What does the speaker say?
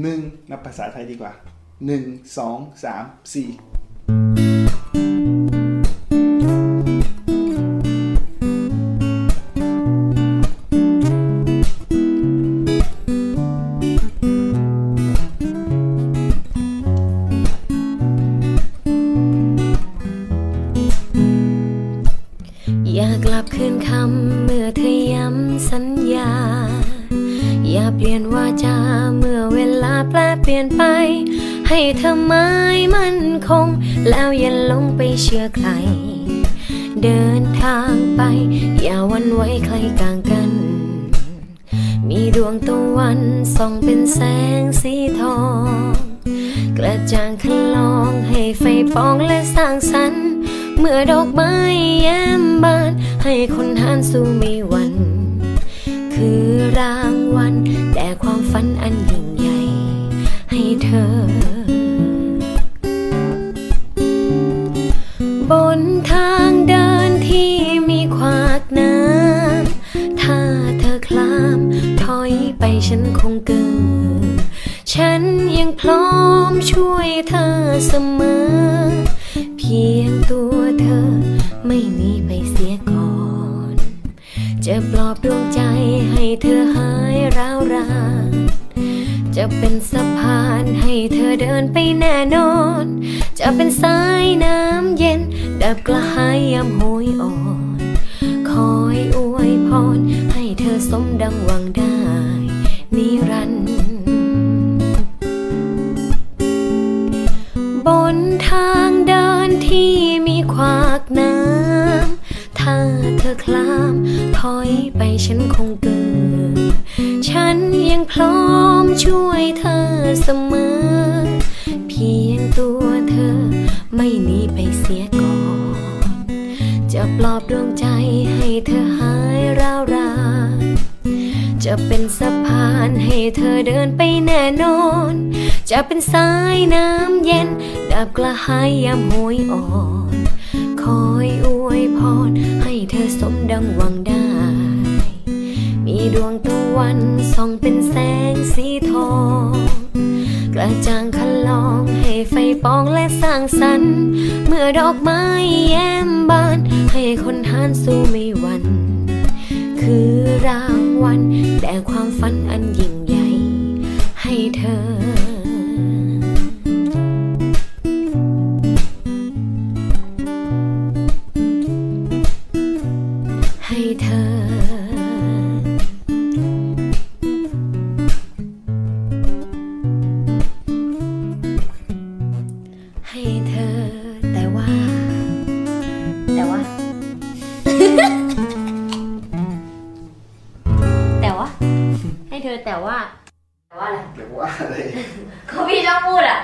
หนึ่งนับภาษาไทยดีกว่าหนึ่งสองสามสี่อย่ากลับคืนคำเมื่อเธอย้ำสัญญา อย่าเปลี่ยนวาจาเมื่อเวลาแปลเปลี่ยนไป ให้เธอไม้มั่นคง แล้วอย่าลงไปเชื่อใคร เดินทางไป อย่าวันไหว้ใครกลางกัน มีดวงตะวันส่องเป็นแสงสีทอง กระจ่างคันลองให้ไฟปองและสร้างสรรค์ เมื่อดอกไม้แย้มบาน ให้คนหานสู่มีวัน คือรางวัลแด่ความฝันอันยิ่งใหญ่ให้เธอ บนทางเดินที่มีขวากน้ำถ้าเธอคลามถอยไปฉันคงเกินฉันยังพร้อมช่วยเธอเสมอ จะปลอบดวงใจให้เธอหายร้าวรานจะเป็นสะพานให้เธอเดินไปแน่นอน จะเป็นสายน้ำเย็น ดับกระหายยามหยอ่อน คอยอวยพร ให้เธอสมดังหวังได้ นิรันดร์บนทางเดินที่มีขวากน้ำ เธอคลาม ถอยไปฉันคงเกิน ฉันยังพร้อมช่วยเธอเสมอ เพียงตัวเธอไม่หนีไปเสียก่อน จะปลอบดวงใจให้เธอหายร้าวรานจะเป็นสะพานให้เธอเดินไปแน่นอน จะเป็นสายน้ำเย็น ดับกระหายยามโหยอ่อน คอยอวยพร อสมดังหวังได้ มีดวงตะวันส่องเป็นแสงสีทอง กระจ่างคันลองให้ไฟปองและสร้างสรรค์เมื่อดอกไม้แย้มบาน ให้คนหานสู้ไม่หวันคือรางวัลแด่ความฝันอันยิ่งใหญ่ให้เธอ เธอแต่ว่าแต่ว่าอะไรเรียกว่าอะไร ก็พี่ชอบพูดอะ